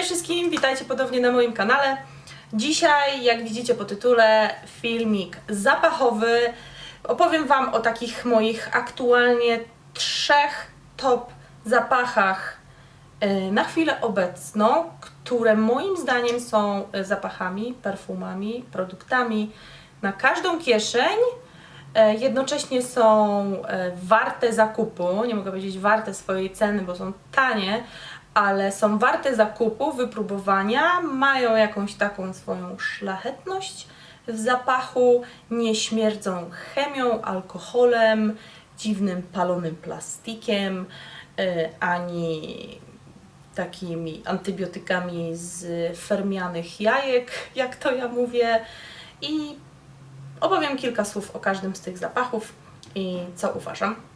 Cześć wszystkim, witajcie ponownie na moim kanale. Dzisiaj, jak widzicie po tytule, filmik zapachowy. Opowiem Wam o takich moich aktualnie trzech top zapachach e, na chwilę obecną, które moim zdaniem są e, zapachami, perfumami, produktami na każdą kieszeń. E, Jednocześnie są warte zakupu, nie mogę powiedzieć warte swojej ceny, bo są tanie, ale są warte zakupu, wypróbowania, mają jakąś taką swoją szlachetność w zapachu, nie śmierdzą chemią, alkoholem, dziwnym palonym plastikiem, e, ani takimi antybiotykami z fermianych jajek, jak to ja mówię. I opowiem kilka słów o każdym z tych zapachów i co uważam.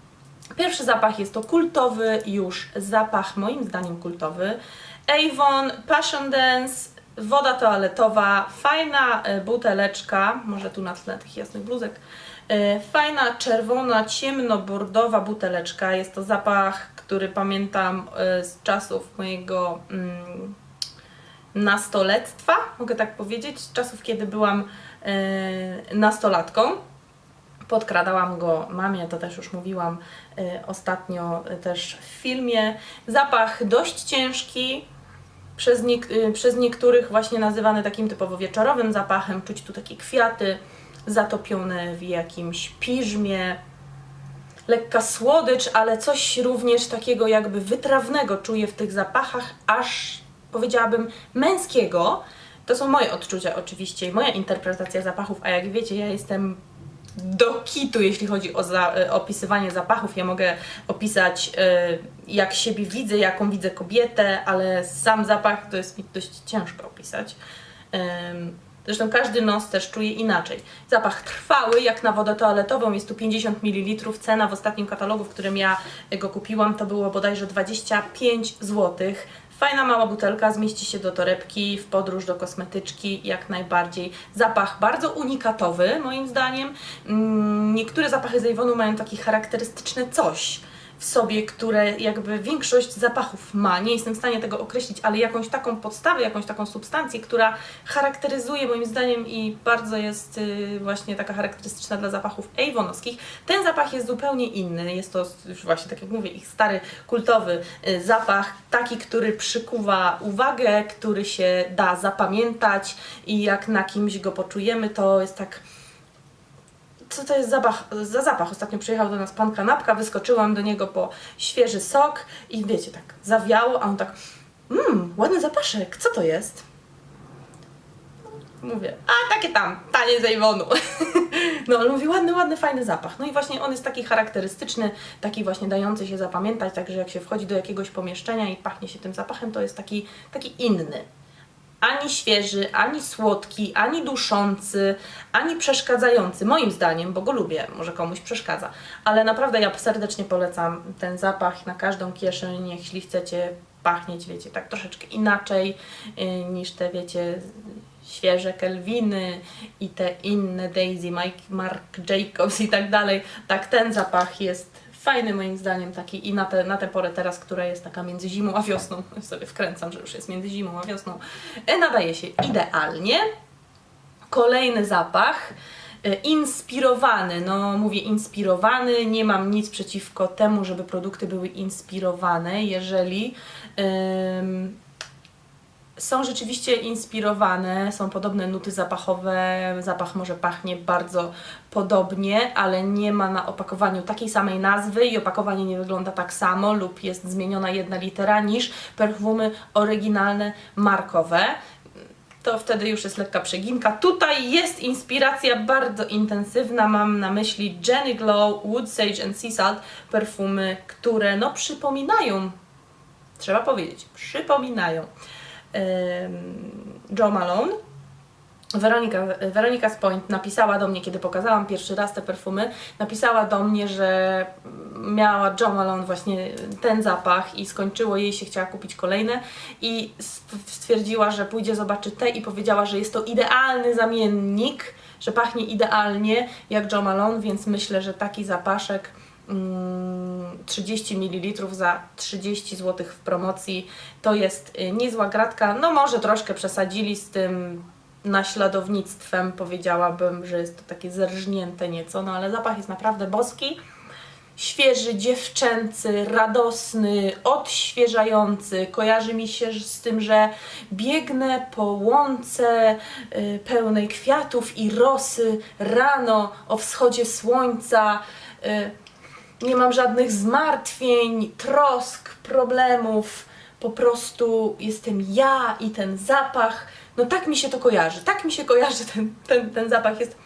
Pierwszy zapach jest to kultowy już zapach, moim zdaniem kultowy. Avon Passion Dance, woda toaletowa, fajna e, buteleczka, może tu na tle tych jasnych bluzek. E, Fajna, czerwona, ciemnobordowa buteleczka. Jest to zapach, który pamiętam e, z czasów mojego mm, nastoletstwa, mogę tak powiedzieć, z czasów, kiedy byłam nastolatką. Podkradałam go mamie, to też już mówiłam e, ostatnio też w filmie. Zapach dość ciężki, przez, niek- y, przez niektórych właśnie nazywany takim typowo wieczorowym zapachem. Czuć tu takie kwiaty zatopione w jakimś piżmie. Lekka słodycz, ale coś również takiego jakby wytrawnego czuję w tych zapachach, aż powiedziałabym męskiego. To są moje odczucia oczywiście i moja interpretacja zapachów, a jak wiecie, ja jestem do kitu, jeśli chodzi o za, e, opisywanie zapachów. Ja mogę opisać, e, jak siebie widzę, jaką widzę kobietę, ale sam zapach to jest mi dość ciężko opisać. Zresztą każdy nos też czuje inaczej. Zapach trwały, jak na wodę toaletową, jest tu 50 ml. Cena w ostatnim katalogu, w którym ja go kupiłam, to było bodajże 25 zł. Fajna mała butelka, zmieści się do torebki, w podróż do kosmetyczki, jak najbardziej. Zapach bardzo unikatowy, moim zdaniem. Mm, Niektóre zapachy z Avonu mają taki charakterystyczne coś w sobie, które jakby większość zapachów ma. Nie jestem w stanie tego określić, ale jakąś taką podstawę, jakąś taką substancję, która charakteryzuje moim zdaniem i bardzo jest y, właśnie taka charakterystyczna dla zapachów Avonowskich. Ten zapach jest zupełnie inny. Jest to już właśnie, tak jak mówię, ich stary, kultowy y, zapach, taki, który przykuwa uwagę, który się da zapamiętać i jak na kimś go poczujemy, to jest tak co to jest zapach, za zapach? Ostatnio przyjechał do nas pan kanapka, wyskoczyłam do niego po świeży sok i wiecie, tak zawiało, a on tak, mmm, ładny zapaszek, co to jest? Mówię, a takie tam, tanie z Avonu. No, ale mówi, ładny, ładny, fajny zapach. No i właśnie on jest taki charakterystyczny, taki właśnie dający się zapamiętać, także jak się wchodzi do jakiegoś pomieszczenia i pachnie się tym zapachem, to jest taki, taki inny ani świeży, ani słodki, ani duszący, ani przeszkadzający, moim zdaniem, bo go lubię, może komuś przeszkadza, ale naprawdę ja serdecznie polecam ten zapach na każdą kieszeń, jeśli chcecie pachnieć, wiecie, tak troszeczkę inaczej yy, niż te, wiecie, świeże Kelviny i te inne Daisy, Mike, Mark Jacobs i tak dalej, tak ten zapach jest fajny moim zdaniem taki i na tę na tę porę teraz, która jest taka między zimą a wiosną, sobie wkręcam, że już jest między zimą a wiosną, e, nadaje się idealnie. Kolejny zapach, e, inspirowany, no mówię inspirowany, nie mam nic przeciwko temu, żeby produkty były inspirowane, jeżeli są rzeczywiście inspirowane, są podobne nuty zapachowe, zapach może pachnie bardzo podobnie, ale nie ma na opakowaniu takiej samej nazwy i opakowanie nie wygląda tak samo lub jest zmieniona jedna litera niż perfumy oryginalne, markowe. To wtedy już jest lekka przeginka. Tutaj jest inspiracja bardzo intensywna. Mam na myśli Jenny Glow, Wood Sage and Sea Salt, perfumy, które no przypominają, trzeba powiedzieć, przypominają Joe Malone. Weronika, Weronika z Point napisała do mnie, kiedy pokazałam pierwszy raz te perfumy, napisała do mnie, że miała Joe Malone właśnie ten zapach i skończyło jej się, chciała kupić kolejne i stw- stwierdziła, że pójdzie zobaczy te i powiedziała, że jest to idealny zamiennik, że pachnie idealnie jak Joe Malone, więc myślę, że taki zapaszek 30 ml za 30 zł w promocji. To jest y, niezła gratka. No może troszkę przesadzili z tym naśladownictwem, powiedziałabym, że jest to takie zerżnięte nieco, no ale zapach jest naprawdę boski. Świeży, dziewczęcy, radosny, odświeżający. Kojarzy mi się z tym, że biegnę po łące y, pełnej kwiatów i rosy rano o wschodzie słońca. Y, nie mam żadnych zmartwień, trosk, problemów. Po prostu jestem ja i ten zapach. No tak mi się to kojarzy. Tak mi się kojarzy ten, ten, ten zapach. Jest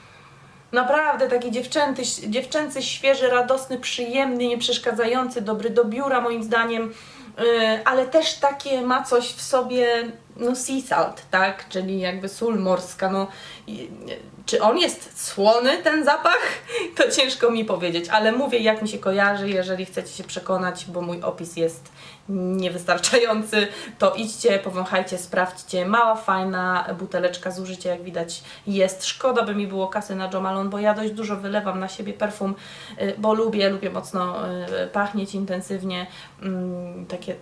naprawdę taki dziewczęty, dziewczęcy, świeży, radosny, przyjemny, nieprzeszkadzający, dobry do biura moim zdaniem. Yy, ale też takie ma coś w sobie, no sea salt, tak? Czyli jakby sól morska, no. i- Czy on jest słony, ten zapach? To ciężko mi powiedzieć, ale mówię jak mi się kojarzy, jeżeli chcecie się przekonać, bo mój opis jest niewystarczający, to idźcie, powąchajcie, sprawdźcie. Mała, fajna buteleczka zużycia, jak widać jest. Szkoda by mi było kasy na Jo Malone, bo ja dość dużo wylewam na siebie perfum, y, bo lubię, lubię mocno y, pachnieć intensywnie. Mm, Takie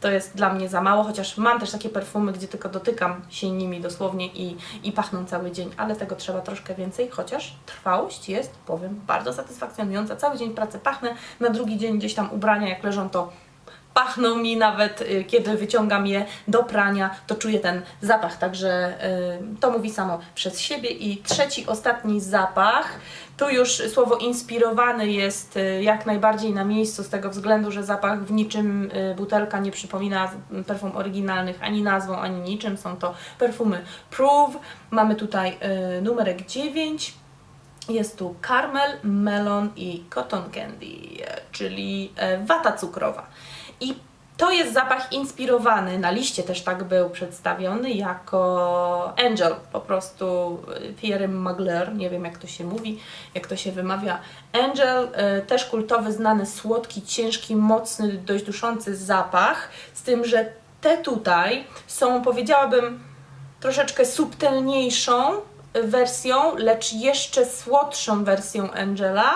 to jest dla mnie za mało, chociaż mam też takie perfumy, gdzie tylko dotykam się nimi dosłownie i, i pachną cały dzień, ale tego trzeba troszkę więcej, chociaż trwałość jest, powiem, bardzo satysfakcjonująca. Cały dzień pracy pachnę, na drugi dzień gdzieś tam ubrania jak leżą, to pachną mi nawet, y, kiedy wyciągam je do prania, to czuję ten zapach, także y, to mówi samo przez siebie. I trzeci, ostatni zapach, tu już słowo inspirowany jest y, jak najbardziej na miejscu z tego względu, że zapach w niczym butelka nie przypomina perfum oryginalnych ani nazwą, ani niczym. Są to perfumy Prove. Mamy tutaj numerek 9. Jest tu karmel, melon i cotton candy, czyli e, wata cukrowa. I to jest zapach inspirowany, na liście też tak był przedstawiony, jako Angel, po prostu Pierre Mugler, nie wiem jak to się mówi, jak to się wymawia. Angel, e, też kultowy, znany, słodki, ciężki, mocny, dość duszący zapach, z tym, że te tutaj są, powiedziałabym, troszeczkę subtelniejszą wersją, lecz jeszcze słodszą wersją Angela.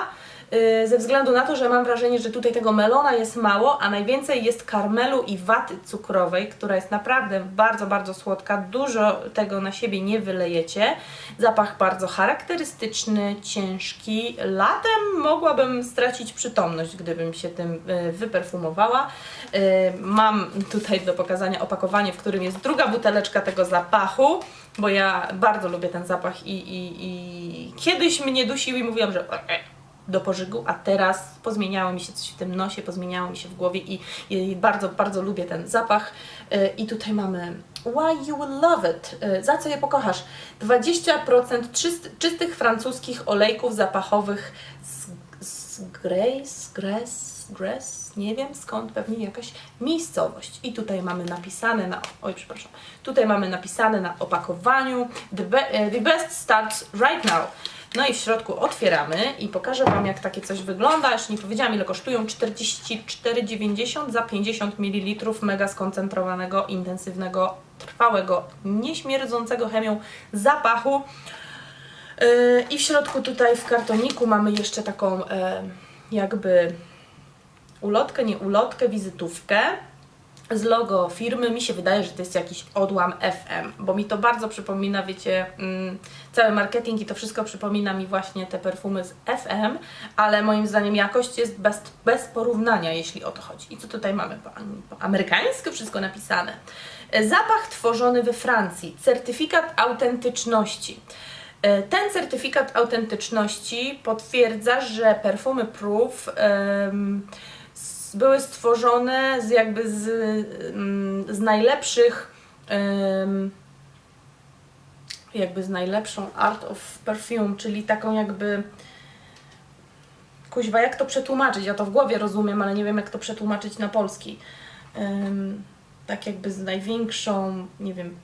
Yy, Ze względu na to, że mam wrażenie, że tutaj tego melona jest mało, a najwięcej jest karmelu i waty cukrowej, która jest naprawdę bardzo, bardzo słodka. Dużo tego na siebie nie wylejecie. Zapach bardzo charakterystyczny, ciężki. Latem mogłabym stracić przytomność, gdybym się tym yy, wyperfumowała. Yy, Mam tutaj do pokazania opakowanie, w którym jest druga buteleczka tego zapachu, bo ja bardzo lubię ten zapach i, i, i kiedyś mnie dusił i mówiłam, że do pożygu, a teraz pozmieniało mi się coś w tym nosie, pozmieniało mi się w głowie i, i bardzo, bardzo lubię ten zapach. Yy, I tutaj mamy Why You Will Love It. Yy, Za co je pokochasz? 20% czyst, czystych francuskich olejków zapachowych z, z Grace, Grace, nie wiem skąd, pewnie jakaś miejscowość. I tutaj mamy napisane na, oj przepraszam, tutaj mamy napisane na opakowaniu the, be, e, the best starts right now. No i w środku otwieramy i pokażę Wam jak takie coś wygląda. Jeszcze nie powiedziałam ile kosztują, 44,90 za 50 ml mega skoncentrowanego, intensywnego, trwałego, nieśmierdzącego chemią zapachu. Yy, I w środku tutaj w kartoniku mamy jeszcze taką e, jakby ulotkę, nie ulotkę, wizytówkę z logo firmy. Mi się wydaje, że to jest jakiś odłam FM, bo mi to bardzo przypomina, wiecie, mm, cały marketing i to wszystko przypomina mi właśnie te perfumy z FM, ale moim zdaniem jakość jest bez, bez porównania, jeśli o to chodzi. I co tutaj mamy? Po, po amerykańsku wszystko napisane. Zapach tworzony we Francji, certyfikat autentyczności. E, Ten certyfikat autentyczności potwierdza, że perfumy Proof były stworzone z jakby z, mm, z najlepszych jakby z najlepszą art of perfume, czyli taką jakby kuźwa, jak to przetłumaczyć? Ja to w głowie rozumiem, ale nie wiem jak to przetłumaczyć na polski. Tak jakby z największą, nie wiem,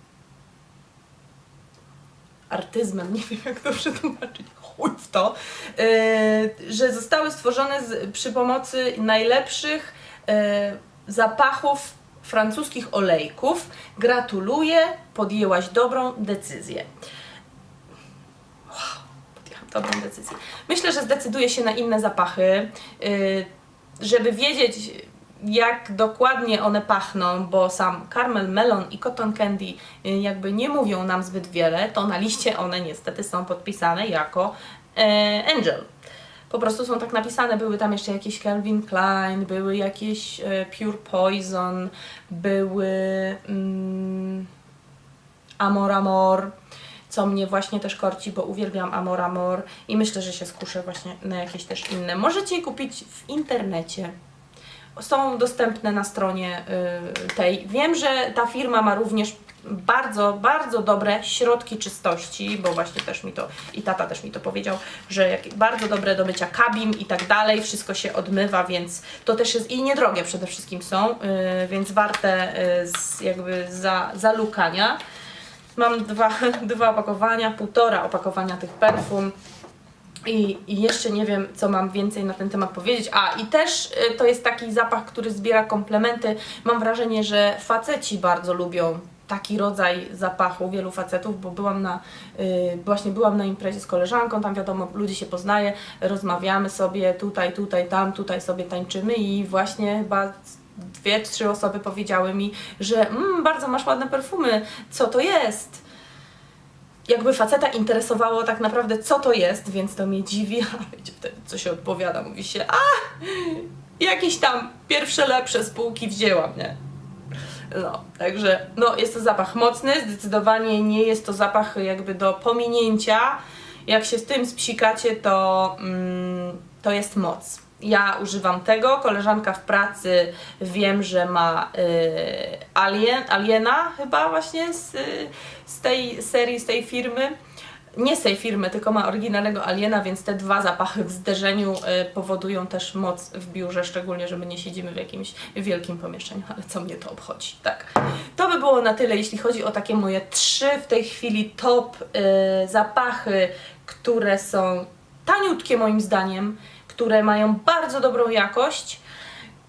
artyzmem, nie wiem jak to przetłumaczyć, chuj w to, yy, że zostały stworzone z, przy pomocy najlepszych yy, zapachów francuskich olejków. Gratuluję, podjęłaś dobrą decyzję. Wow, podjęłam dobrą decyzję. Myślę, że zdecyduję się na inne zapachy, yy, żeby wiedzieć jak dokładnie one pachną, bo sam Caramel Melon i Cotton Candy yy, jakby nie mówią nam zbyt wiele, to na liście one niestety są podpisane jako e, Angel. Po prostu są tak napisane, były tam jeszcze jakieś Calvin Klein, były jakieś e, Pure Poison, były mm, Amor Amor, co mnie właśnie też korci, bo uwielbiam Amor Amor i myślę, że się skuszę właśnie na jakieś też inne. Możecie je kupić w internecie. Są dostępne na stronie y, tej. Wiem, że ta firma ma również bardzo, bardzo dobre środki czystości, bo właśnie też mi to i tata też mi to powiedział, że bardzo dobre do mycia kabin i tak dalej, wszystko się odmywa, więc to też jest i niedrogie przede wszystkim są, y, więc warte y, jakby za, zalukania. Mam dwa, dwa opakowania, półtora opakowania tych perfum. I, I jeszcze nie wiem, co mam więcej na ten temat powiedzieć. A, i też y, to jest taki zapach, który zbiera komplementy. Mam wrażenie, że faceci bardzo lubią taki rodzaj zapachu, wielu facetów, bo byłam na, y, właśnie byłam na imprezie z koleżanką, tam wiadomo, ludzi się poznaje, rozmawiamy sobie tutaj, tutaj, tam, tutaj sobie tańczymy i właśnie chyba dwie, trzy osoby powiedziały mi, że mm, bardzo masz ładne perfumy, co to jest? Jakby faceta interesowało tak naprawdę, co to jest, więc to mnie dziwi, a wiecie wtedy, co się odpowiada, mówi się, a jakieś tam pierwsze lepsze spółki wzięłam, nie? No, także, no, jest to zapach mocny, zdecydowanie nie jest to zapach jakby do pominięcia. Jak się z tym spsikacie, to, mm, to jest moc. Ja używam tego, koleżanka w pracy wiem, że ma y, Alien, Aliena chyba właśnie z, z tej serii, z tej firmy. Nie z tej firmy, tylko ma oryginalnego Aliena, więc te dwa zapachy w zderzeniu y, powodują też moc w biurze, szczególnie, że my nie siedzimy w jakimś wielkim pomieszczeniu, ale co mnie to obchodzi, tak. To by było na tyle, jeśli chodzi o takie moje trzy w tej chwili top y, zapachy, które są taniutkie moim zdaniem, które mają bardzo dobrą jakość.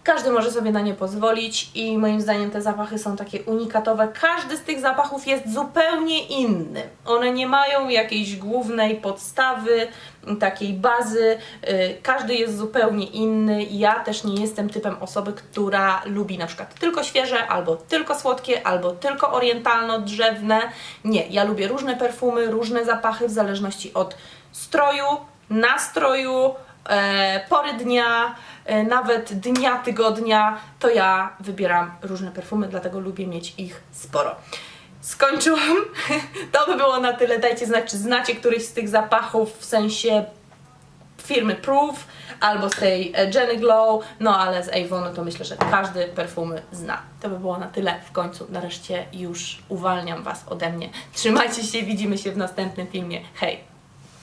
Każdy może sobie na nie pozwolić i moim zdaniem te zapachy są takie unikatowe. Każdy z tych zapachów jest zupełnie inny. One nie mają jakiejś głównej podstawy, takiej bazy. Yy, Każdy jest zupełnie inny. Ja też nie jestem typem osoby, która lubi na przykład tylko świeże, albo tylko słodkie, albo tylko orientalno-drzewne. Nie, ja lubię różne perfumy, różne zapachy w zależności od stroju, nastroju, pory dnia, e, nawet dnia, tygodnia, to ja wybieram różne perfumy, dlatego lubię mieć ich sporo. Skończyłam. To by było na tyle. Dajcie znać, czy znacie któryś z tych zapachów, w sensie firmy Proof albo z tej e, Jenny Glow, no ale z Avonu to myślę, że każdy perfumy zna. To by było na tyle w końcu. Nareszcie już uwalniam Was ode mnie. Trzymajcie się, widzimy się w następnym filmie. Hej!